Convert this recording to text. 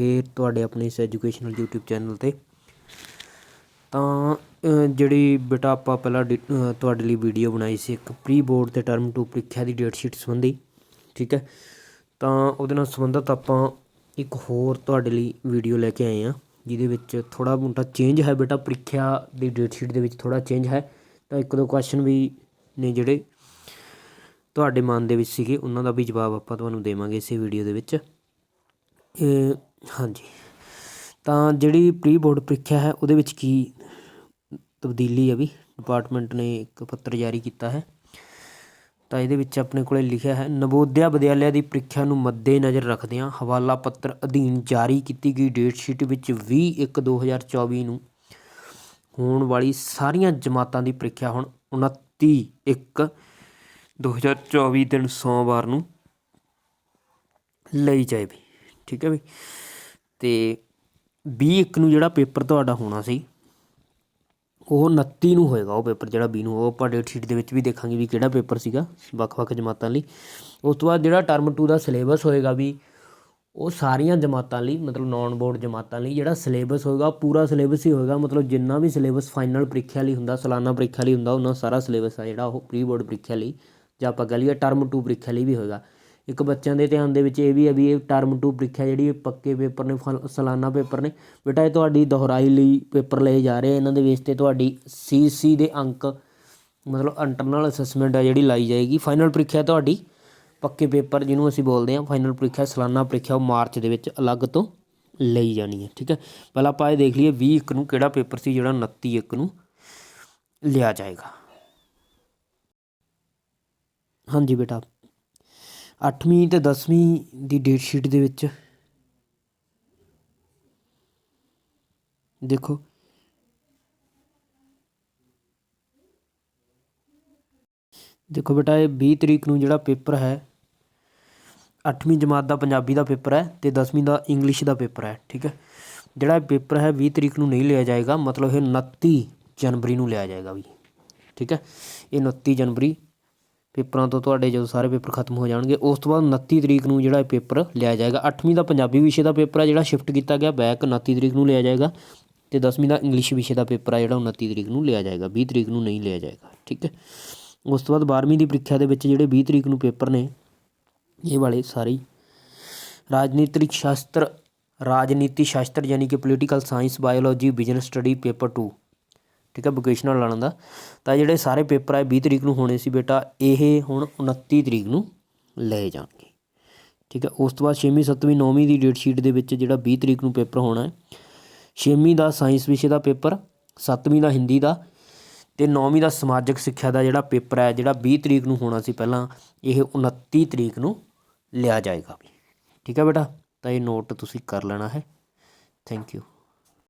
ਫੇਰ ਤੁਹਾਡੇ ਆਪਣੇ ਇਸ ਐਜੂਕੇਸ਼ਨਲ YouTube ਚੈਨਲ 'ਤੇ। ਤਾਂ ਜਿਹੜੀ ਬੇਟਾ ਆਪਾਂ ਪਹਿਲਾਂ ਡਿ- ਤੁਹਾਡੇ ਲਈ ਵੀਡੀਓ ਬਣਾਈ ਸੀ, ਇੱਕ ਪ੍ਰੀ ਬੋਰਡ ਤੇ ਟਰਮ 2 ਪ੍ਰੀਖਿਆ ਦੀ ਡੇਟ ਸ਼ੀਟ ਸੰਬੰਧੀ, ਠੀਕ ਹੈ? ਤਾਂ ਉਹਦੇ ਨਾਲ ਸੰਬੰਧਿਤ ਆਪਾਂ ਇੱਕ ਹੋਰ ਤੁਹਾਡੇ ਲਈ ਵੀਡੀਓ ਲੈ ਕੇ ਆਏ ਹਾਂ, ਜਿਹਦੇ ਵਿੱਚ ਥੋੜਾ ਮੋਟਾ ਚੇਂਜ ਹੈ ਬੇਟਾ, ਪ੍ਰੀਖਿਆ ਦੀ ਡੇਟ ਸ਼ੀਟ ਦੇ ਵਿੱਚ ਥੋੜਾ ਚੇਂਜ ਹੈ। ਤਾਂ ਇੱਕ ਦੋ ਕੁਐਸਚਨ ਵੀ ਨੇ ਜਿਹੜੇ ਤੁਹਾਡੇ ਮਨ ਦੇ ਵਿੱਚ ਸੀਗੇ, ਉਹਨਾਂ ਦਾ ਵੀ ਜਵਾਬ ਆਪਾਂ ਤੁਹਾਨੂੰ ਦੇਵਾਂਗੇ ਇਸੇ ਵੀਡੀਓ ਦੇ ਵਿੱਚ। ਹਾਂਜੀ। ਤਾਂ ਜਿਹੜੀ ਪ੍ਰੀ ਬੋਰਡ ਪ੍ਰੀਖਿਆ ਹੈ, ਉਹਦੇ ਵਿੱਚ ਕੀ ਤਬਦੀਲੀ ਆ ਵੀ? ਡਿਪਾਰਟਮੈਂਟ ਨੇ ਇੱਕ ਪੱਤਰ ਜਾਰੀ ਕੀਤਾ ਹੈ। ਤਾਂ ਇਹਦੇ ਵਿੱਚ ਆਪਣੇ ਕੋਲੇ ਲਿਖਿਆ ਹੈ, ਨਵੋਦਿਆ ਵਿਦਿਆਲਿਆ ਦੀ ਪ੍ਰੀਖਿਆ ਨੂੰ ਮੱਦੇਨਜ਼ਰ ਰੱਖਦਿਆਂ ਹਵਾਲਾ ਪੱਤਰ ਅਧੀਨ ਜਾਰੀ ਕੀਤੀ ਗਈ ਡੇਟ ਸ਼ੀਟ ਵਿੱਚ 20/1/2024 ਨੂੰ ਹੋਣ ਵਾਲੀ ਸਾਰੀਆਂ ਜਮਾਤਾਂ ਦੀ ਪ੍ਰੀਖਿਆ ਹੁਣ 29/1/2024 ਦਿਨ ਸੋਮਵਾਰ ਨੂੰ ਲਈ ਜਾਏ ਠੀਕ ਹੈ ਵੀ? ਅਤੇ ਵੀਹ ਇੱਕ ਨੂੰ ਜਿਹੜਾ ਪੇਪਰ ਤੁਹਾਡਾ ਹੋਣਾ ਸੀ, ਉਹ 29 ਨੂੰ ਹੋਏਗਾ ਉਹ ਪੇਪਰ ਜਿਹੜਾ ਵੀਹ ਨੂੰ, ਉਹ ਆਪਾਂ ਡੇਟ ਸ਼ੀਟ ਦੇ ਵਿੱਚ ਵੀ ਦੇਖਾਂਗੇ ਵੀ ਕਿਹੜਾ ਪੇਪਰ ਸੀਗਾ, ਵੱਖ-ਵੱਖ ਜਮਾਤਾਂ ਲਈ। ਉਸ ਤੋਂ ਬਾਅਦ ਜਿਹੜਾ ਟਰਮ 2 ਦਾ ਸਿਲੇਬਸ ਹੋਏਗਾ ਵੀ, ਉਹ ਸਾਰੀਆਂ ਜਮਾਤਾਂ ਲਈ, ਮਤਲਬ ਨਾਨ ਬੋਰਡ ਜਮਾਤਾਂ ਲਈ ਜਿਹੜਾ ਸਿਲੇਬਸ ਹੋਏਗਾ ਪੂਰਾ ਸਿਲੇਬਸ ਹੀ ਹੋਏਗਾ। ਮਤਲਬ ਜਿੰਨਾ ਵੀ ਸਿਲੇਬਸ ਫਾਈਨਲ ਪ੍ਰੀਖਿਆ ਲਈ ਹੁੰਦਾ, ਸਾਲਾਨਾ ਪ੍ਰੀਖਿਆ ਲਈ ਹੁੰਦਾ, ਉਹਨਾਂ ਸਾਰਾ ਸਿਲੇਬਸ ਆ ਜਿਹੜਾ ਉਹ ਪ੍ਰੀ ਬੋਰਡ ਪ੍ਰੀਖਿਆ ਲਈ, ਜਾਂ ਆਪਾਂ ਕਹ ਲਈਏ ਟਰਮ 2 ਪ੍ਰੀਖਿਆ ਲਈ ਵੀ ਹੋਏਗਾ। ਇੱਕ ਬੱਚਿਆਂ ਦੇ ਧਿਆਨ ਦੇ ਵਿੱਚ ਇਹ ਵੀ ਹੈ ਵੀ ਇਹ ਟਰਮ ਟੂ ਪ੍ਰੀਖਿਆ ਜਿਹੜੀ ਇਹ ਪੱਕੇ ਪੇਪਰ ਨੇ, ਫਲ- ਸਲਾਨਾ ਪੇਪਰ ਨੇ। ਬੇਟਾ, ਇਹ ਤੁਹਾਡੀ ਦੁਹਰਾਈ ਲਈ ਪੇਪਰ ਲਏ ਜਾ ਰਹੇ ਇਹਨਾਂ ਦੇ ਬੇਸ ਤੇ ਤੁਹਾਡੀ ਸੀਸੀ ਦੇ ਅੰਕ, ਮਤਲਬ ਇੰਟਰਨਲ ਅਸੈਸਮੈਂਟ ਆ ਜਿਹੜੀ ਲਾਈ ਜਾਏਗੀ। ਫਾਈਨਲ ਪ੍ਰੀਖਿਆ ਤੁਹਾਡੀ ਪੱਕੇ ਪੇਪਰ ਜਿਹਨੂੰ ਅਸੀਂ ਬੋਲਦੇ ਹਾਂ। ਫਾਈਨਲ ਪ੍ਰੀਖਿਆ, ਸਲਾਨਾ ਪ੍ਰੀਖਿਆ ਉਹ ਮਾਰਚ ਦੇ ਵਿੱਚ ਅਲੱਗ ਤੋਂ ਲਈ ਜਾਣੀ ਹੈ, ਠੀਕ ਹੈ? ਪਹਿਲਾਂ ਆਪਾਂ ਇਹ ਦੇਖ ਲਈਏ 20 ਇੱਕ ਨੂੰ ਕਿਹੜਾ ਪੇਪਰ ਸੀ ਜਿਹੜਾ 29 ਇੱਕ ਨੂੰ ਲਿਆ ਜਾਏਗਾ। ਹਾਂਜੀ ਬੇਟਾ। ਅੱਠਵੀਂ ਅਤੇ ਦਸਵੀਂ ਦੀ ਡੇਟ ਸ਼ੀਟ ਦੇ ਵਿੱਚ। ਦੇਖੋ। ਦੇਖੋ ਬੇਟਾ, ਇਹ 20 ਤਰੀਕ ਨੂੰ ਜਿਹੜਾ ਪੇਪਰ ਹੈ 8ਵੀਂ ਜਮਾਤ ਦਾ ਪੰਜਾਬੀ ਦਾ ਪੇਪਰ ਹੈ ਤੇ 10ਵੀਂ ਦਾ ਇੰਗਲਿਸ਼ ਦਾ ਪੇਪਰ ਹੈ, ਠੀਕ ਹੈ? ਜਿਹੜਾ ਇਹ ਪੇਪਰ ਹੈ 20 ਤਰੀਕ ਨੂੰ ਨਹੀਂ ਲਿਆ ਜਾਏਗਾ, ਮਤਲਬ ਇਹ 29 ਜਨਵਰੀ ਨੂੰ ਲਿਆ ਜਾਏਗਾ ਵੀ, ਠੀਕ ਹੈ? ਇਹ 29 ਜਨਵਰੀ ਪੇਪਰਾਂ ਤੋਂ ਤੁਹਾਡੇ ਜਦੋਂ ਸਾਰੇ ਪੇਪਰ ਖਤਮ ਹੋ ਜਾਣਗੇ, ਉਸ ਤੋਂ ਬਾਅਦ 29 ਤਰੀਕ ਨੂੰ ਜਿਹੜਾ ਇਹ ਪੇਪਰ ਲਿਆ ਜਾਏਗਾ। 8ਵੀਂ ਦਾ ਪੰਜਾਬੀ ਵਿਸ਼ੇ ਦਾ ਪੇਪਰ ਆ ਜਿਹੜਾ ਸ਼ਿਫਟ ਕੀਤਾ ਗਿਆ, ਬੈਕ 29 ਤਰੀਕ ਨੂੰ ਲਿਆ ਜਾਏਗਾ ਤੇ 10ਵੀਂ ਦਾ ਇੰਗਲਿਸ਼ ਵਿਸ਼ੇ ਦਾ ਪੇਪਰ ਆ ਜਿਹੜਾ 29 ਤਰੀਕ ਨੂੰ ਲਿਆ ਜਾਏਗਾ 20 ਤਰੀਕ ਨੂੰ ਨਹੀਂ ਲਿਆ ਜਾਏਗਾ, ਠੀਕ ਹੈ। ਉਸ ਤੋਂ ਬਾਅਦ 12ਵੀਂ ਦੀ ਪ੍ਰੀਖਿਆ ਦੇ ਵਿੱਚ ਜਿਹੜੇ 20 ਤਰੀਕ ਨੂੰ ਪੇਪਰ ਨੇ, ਇਹ ਵਾਲੇ ਸਾਰੇ ਹੀ ਰਾਜਨੀਤਿਕ ਸ਼ਾਸਤਰ, ਰਾਜਨੀਤੀ ਸ਼ਾਸਤਰ ਯਾਨੀ ਕਿ political science biology business study paper 2 ਠੀਕ ਹੈ ਵੋਕੇਸ਼ਨਲ ਲਾਣ ਦਾ। ਤਾਂ ਜਿਹੜੇ ਸਾਰੇ ਪੇਪਰ ਆ 20 ਤਰੀਕ ਨੂੰ ਹੋਣੇ ਸੀ ਬੇਟਾ, ਇਹ ਹੁਣ 29 ਤਰੀਕ ਨੂੰ ਲਏ ਜਾਣਗੇ। ਠੀਕ ਹੈ ਉਸ ਤੋਂ ਬਾਅਦ 6ਵੀਂ 7ਵੀਂ 9ਵੀਂ ਦੀ ਡੇਟ ਸ਼ੀਟ ਦੇ ਵਿੱਚ ਜਿਹੜਾ 20 ਤਰੀਕ ਨੂੰ ਪੇਪਰ ਹੋਣਾ ਹੈ 6ਵੀਂ ਦਾ ਸਾਇੰਸ ਵਿਸ਼ੇ ਦਾ ਪੇਪਰ 7ਵੀਂ ਦਾ ਹਿੰਦੀ ਦਾ ਤੇ 9ਵੀਂ ਦਾ ਸਮਾਜਿਕ ਸਿੱਖਿਆ ਦਾ ਜਿਹੜਾ ਪੇਪਰ ਹੈ, ਜਿਹੜਾ 20 ਤਰੀਕ ਨੂੰ ਹੋਣਾ ਸੀ ਪਹਿਲਾਂ, ਇਹ 29 ਤਰੀਕ ਨੂੰ ਲਿਆ ਜਾਏਗਾ ਵੀ। ਠੀਕ ਹੈ ਬੇਟਾ, ਤਾਂ ਇਹ ਨੋਟ ਤੁਸੀਂ ਕਰ ਲੈਣਾ ਹੈ। Thank you